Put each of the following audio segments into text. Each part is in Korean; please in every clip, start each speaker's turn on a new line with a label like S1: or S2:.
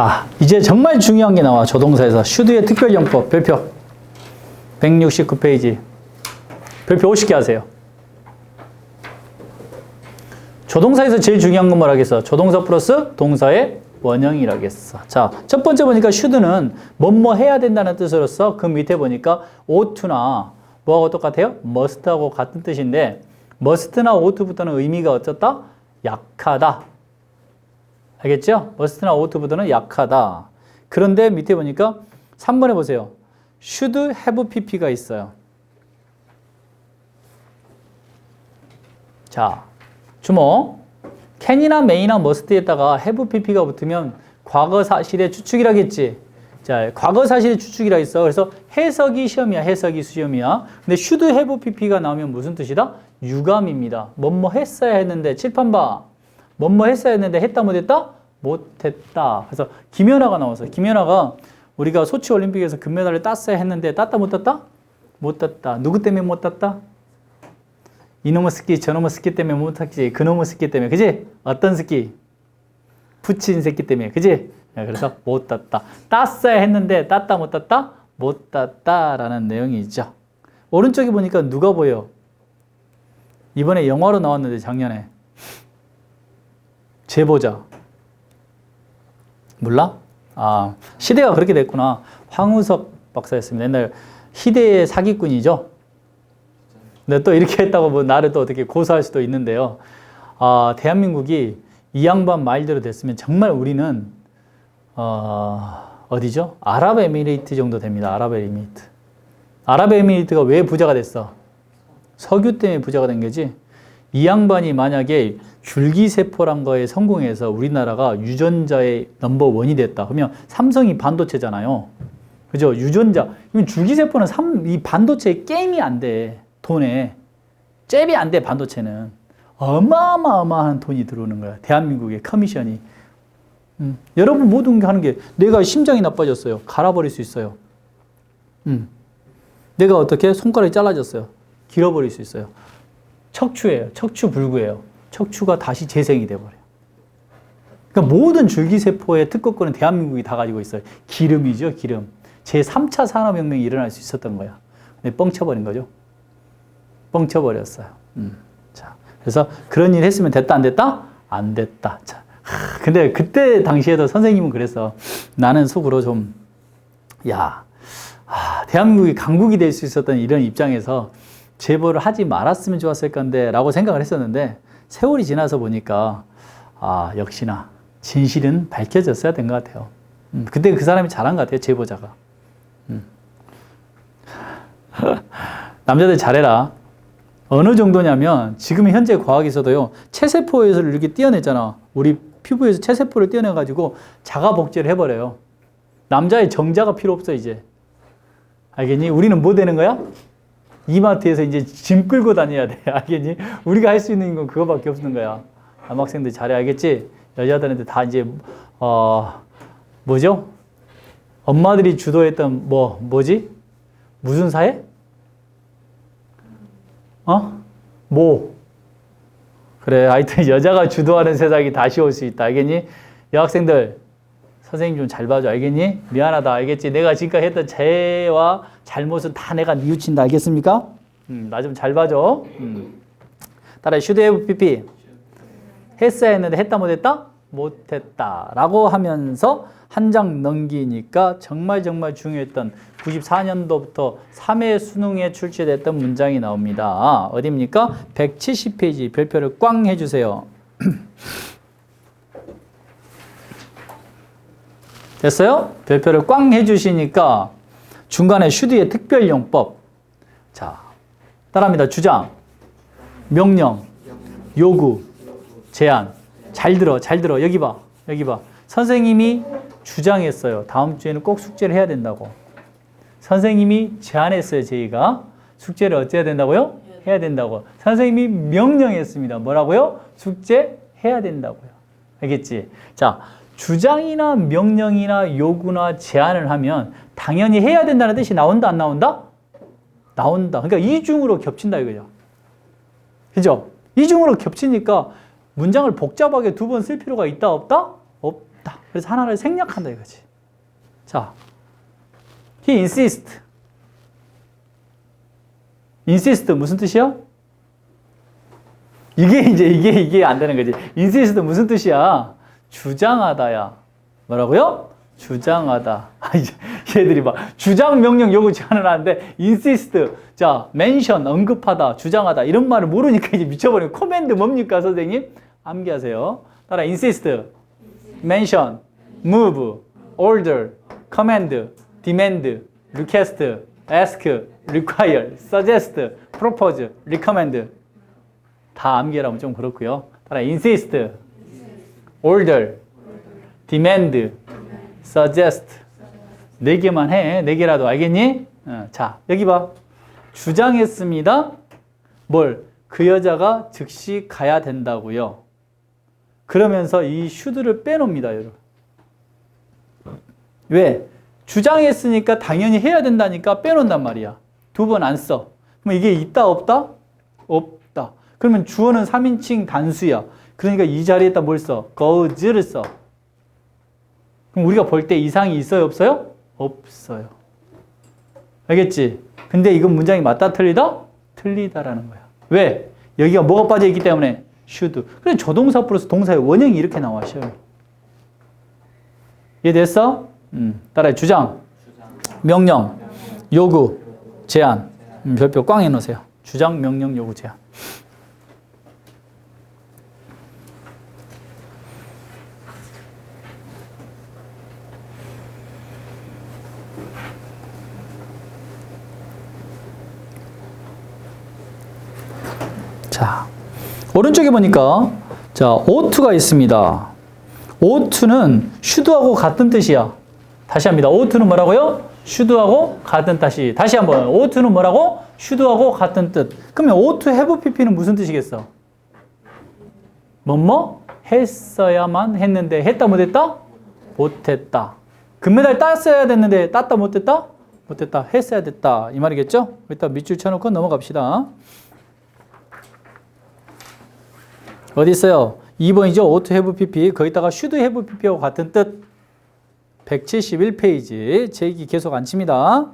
S1: 자, 이제 정말 중요한 게 나와. 조동사에서 슈드의 특별용법 별표 169페이지 별표 50개 하세요. 조동사에서 제일 중요한 건 뭐라겠어? 조동사 플러스 동사의 원형이라겠어. 자, 첫 번째 보니까 should는 뭐뭐 해야 된다는 뜻으로서 그 밑에 보니까 ough트나 뭐하고 똑같아요? must하고 같은 뜻인데 must나 ough트부터는 의미가 어쩌다? 약하다. 알겠죠? must나 ough트부터는 약하다. 그런데 밑에 보니까 3번에 보세요. should have pp가 있어요. 자, 주목. can이나 may나 must에다가 have pp가 붙으면 과거 사실의 추측이라겠지. 자, 과거 사실의 추측이라 있어. 그래서 해석이 시험이야. 해석이 시험이야. 근데 should have pp가 나오면 무슨 뜻이다? 유감입니다. 뭐뭐 했어야 했는데 칠판 봐. 뭐뭐 했어야 했는데 했다 못했다? 못했다. 그래서 김연아가 나와서 김연아가 우리가 소치 올림픽에서 금메달을 땄어야 했는데 땄다 못 땄다? 못 땄다. 누구 때문에 못 땄다? 이놈의 스키 저놈의 스키 때문에 못 탔지. 그놈의 스키 때문에. 그지? 어떤 스키? 붙인 새끼 때문에. 그지? 네, 그래서 못 땄다. 땄어야 했는데 땄다 못 땄다? 못 땄다라는 내용이죠. 오른쪽에 보니까 누가 보여? 이번에 영화로 나왔는데 작년에 제보자 몰라? 아 시대가 그렇게 됐구나. 황우석 박사였습니다. 옛날 희대의 사기꾼이죠. 근데 또 이렇게 했다고 뭐 나를 또 어떻게 고소할 수도 있는데요. 아, 대한민국이 이 양반 말대로 됐으면 정말 우리는 어, 어디죠? 아랍에미레이트 정도 됩니다. 아랍에미레이트. 아랍에미레이트가 왜 부자가 됐어? 석유 때문에 부자가 된 거지. 이 양반이 만약에 줄기세포란 거에 성공해서 우리나라가 유전자의 넘버 원이 됐다. 그러면 삼성이 반도체잖아요. 그죠? 유전자. 줄기세포는 삼, 이 반도체 게임이 안 돼. 돈에. 잽이 안 돼, 반도체는. 어마어마어마한 돈이 들어오는 거야. 대한민국의 커미션이. 음. 여러분 모든 게 하는 게 내가 심장이 나빠졌어요. 갈아버릴 수 있어요. 음. 내가 어떻게 손가락이 잘라졌어요. 길어버릴 수 있어요. 척추예요. 척추 불구예요. 척추가 다시 재생이 돼버려요. 그러니까 모든 줄기세포의 특허권은 대한민국이 다 가지고 있어요. 기름이죠, 기름. 제3차 산업혁명이 일어날 수 있었던 거야. 근데 뻥쳐버린 거죠. 뻥쳐버렸어요. 음. 자, 그래서 그런 일 했으면 됐다, 안 됐다? 안 됐다. 자, 하, 근데 그때 당시에도 선생님은 그래서 나는 속으로 좀, 야, 아, 대한민국이 강국이 될 수 있었던 이런 입장에서 제보를 하지 말았으면 좋았을 건데 라고 생각을 했었는데 세월이 지나서 보니까 아, 역시나 진실은 밝혀졌어야 된 것 같아요. 음, 그때 그 사람이 잘한 것 같아요, 제보자가. 음. 남자들 잘해라. 어느 정도냐면 지금 현재 과학에서도요, 체세포에서 이렇게 떼어냈잖아. 우리 피부에서 체세포를 떼어내가지고 자가 복제를 해버려요. 남자의 정자가 필요 없어, 이제. 알겠니? 우리는 뭐 되는 거야? 이마트에서 이제 짐 끌고 다녀야 돼. 알겠니? 우리가 할 수 있는 건 그거밖에 없는 거야. 남학생들 잘해 알겠지? 여자들한테 다 이제 어 뭐죠? 엄마들이 주도했던 뭐 뭐지? 무슨 사회? 어? 뭐? 그래 하여튼 여자가 주도하는 세상이 다시 올 수 있다 알겠니? 여학생들 선생님 좀 잘 봐줘 알겠니? 미안하다 알겠지? 내가 지금까지 했던 죄와 잘못은 다 내가 뉘우친다 알겠습니까? 음, 나 좀 잘 봐줘. 음. 따라 should have pp 했어야 했는데 했다 못했다? 못했다 라고 하면서 한 장 넘기니까 정말 정말 중요했던 94년도부터 3회 수능에 출제됐던 문장이 나옵니다. 어디입니까? 170페이지 별표를 꽝 해주세요. 됐어요? 별표를 꽝 해주시니까 중간에 슈드의 특별용법. 자, 따라합니다. 주장, 명령, 요구, 제안. 잘 들어, 잘 들어. 여기 봐, 여기 봐. 선생님이 주장했어요. 다음 주에는 꼭 숙제를 해야 된다고. 선생님이 제안했어요, 저희가. 숙제를 어찌해야 된다고요? 해야 된다고. 선생님이 명령했습니다. 뭐라고요? 숙제 해야 된다고요. 알겠지? 자, 주장이나 명령이나 요구나 제안을 하면 당연히 해야 된다는 뜻이 나온다, 안 나온다? 나온다. 그러니까 이중으로 겹친다 이거죠. 그죠? 이중으로 겹치니까 문장을 복잡하게 두 번 쓸 필요가 있다, 없다? 없다. 그래서 하나를 생략한다 이거지. 자, he insist. insist 무슨 뜻이야? 이게 이제 이게 이게 안 되는 거지. insist 무슨 뜻이야? 주장하다야. 뭐라고요? 주장하다. 아, 얘들이 막 주장 명령 요구 제한을 하는데 insist 자 mention 언급하다 주장하다 이런 말을 모르니까 이제 미쳐버리는 코맨드 뭡니까 선생님? 암기하세요. 따라 insist, mention, move, order, command, demand, request, ask, require, suggest, propose, recommend 다 암기하면 좀 그렇고요. 따라 insist, order, demand, suggest 네 개만 해. 네 개라도 알겠니? 어, 자, 여기 봐. 주장했습니다. 뭘? 그 여자가 즉시 가야 된다고요. 그러면서 이 슈드를 빼놓습니다, 여러분. 왜? 주장했으니까 당연히 해야 된다니까 빼놓는단 말이야. 두 번 안 써. 그럼 이게 있다, 없다? 없다. 그러면 주어는 3인칭 단수야. 그러니까 이 자리에다 뭘 써? goes를 써. 그럼 우리가 볼 때 이상이 있어요, 없어요? 없어요. 알겠지? 근데 이건 문장이 맞다, 틀리다? 틀리다라는 거야. 왜? 여기가 뭐가 빠져 있기 때문에 should. 그래 조동사 플러스 동사의 원형이 이렇게 나와 시험에. 이해됐어? 음. 따라해 주장, 명령, 요구, 제한. 음, 별표 꽝 해놓으세요. 주장, 명령, 요구, 제한. 자, 오른쪽에 보니까 자, 오투가 있습니다. 오투는 슈드하고 같은 뜻이야. 다시 합니다. 오투는 뭐라고요? 슈드하고 같은 뜻이. 다시 한번. 오투는 뭐라고? 슈드하고 같은 뜻. 그러면 오투 해브 PP는 무슨 뜻이겠어? 뭐뭐 했어야만 했는데 했다 못했다? 못했다. 금메달 땄어야 됐는데 땄다 못했다? 못했다. 했어야 됐다. 이 말이겠죠? 일단 밑줄 쳐놓고 넘어갑시다. 어디 있어요? 2번이죠. 오토 해브 PP. 거기다가 해브 PP하고 같은 뜻. 171페이지. 제 얘기 계속 안 칩니다.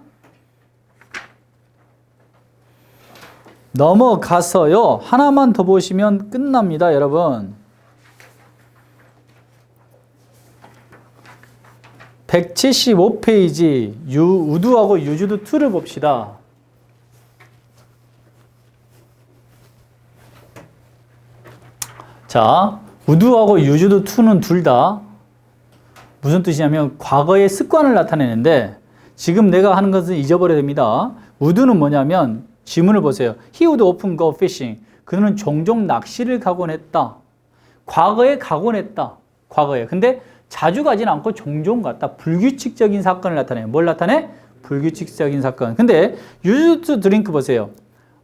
S1: 넘어가서요. 하나만 더 보시면 끝납니다, 여러분. 175페이지 유, 우두하고 유주두 2를 봅시다. 자, 우두하고 유주두 2는 둘 다 무슨 뜻이냐면 과거의 습관을 나타내는데 지금 내가 하는 것은 잊어버려야 됩니다. 우두는 뭐냐면 지문을 보세요. He would often go fishing. 그는 종종 낚시를 가곤 했다. 과거에 가곤 했다. 과거에. 근데 자주 가진 않고 종종 갔다. 불규칙적인 사건을 나타내요. 뭘 나타내? 불규칙적인 사건. 근데 used to drink 보세요.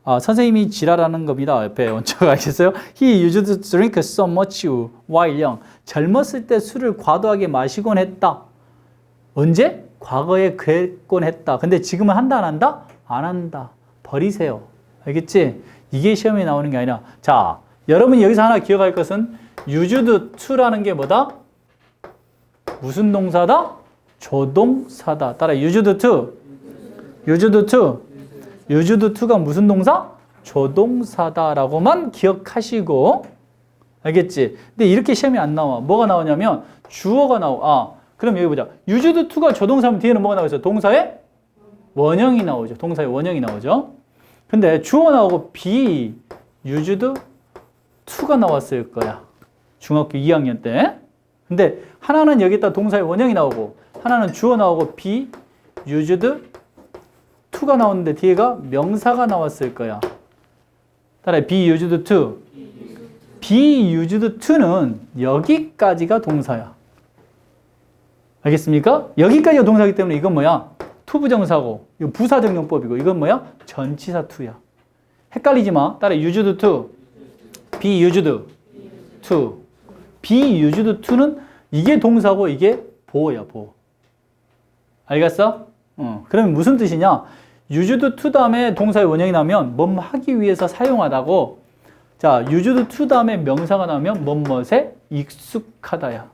S1: 아, 선생님이 지랄하는 겁니다. 옆에 원자가 알겠어요? He used to drink so much while young. 젊었을 때 술을 과도하게 마시곤 했다. 언제? 과거에 그랬곤 했다. 근데 지금은 한다 안 한다? 안 한다. 버리세요. 알겠지? 이게 시험에 나오는 게 아니라 자, 여러분이 여기서 하나 기억할 것은 used to라는 게 뭐다? 무슨 동사다? 조동사다. 따라 used to. used to. Used to가 무슨 동사? 조동사다라고만 기억하시고 알겠지? 근데 이렇게 시험이 안 나와. 뭐가 나오냐면 주어가 나와. 아, 그럼 여기 보자. used to가 조동사면 뒤에는 뭐가 나오겠어? 동사의 원형이 나오죠. 동사의 원형이 나오죠. 근데 주어 나오고 be used to가 나왔을 거야. 중학교 2학년 때. 근데 하나는 여기다 동사의 원형이 나오고 하나는 주어 나오고 be used to가 나오는데 뒤에가 명사가 나왔을 거야. 따라 be used to. be used to는 여기까지가 동사야. 알겠습니까? 여기까지가 동사기 때문에 이건 뭐야? 투부정사고, 이거 부사정용법이고, 이건 뭐야? 전치사 to야. 헷갈리지 마. 따라 used to, be used to. be used to는 이게 동사고 이게 보어야, 보어. 알겠어? 어. 그러면 무슨 뜻이냐? Used to 다음에 동사의 원형이 나면 뭐뭐 하기 위해서 사용하다고 자, used to 다음에 명사가 나오면 뭐뭐에 익숙하다야.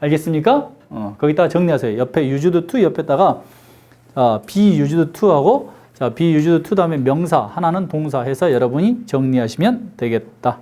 S1: 알겠습니까? 어, 거기다가 정리하세요. 옆에 유주드 투 옆에다가 자, be used to하고 자, used to 다음에 명사 하나는 동사 해서 여러분이 정리하시면 되겠다.